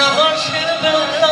মাসের বেলা।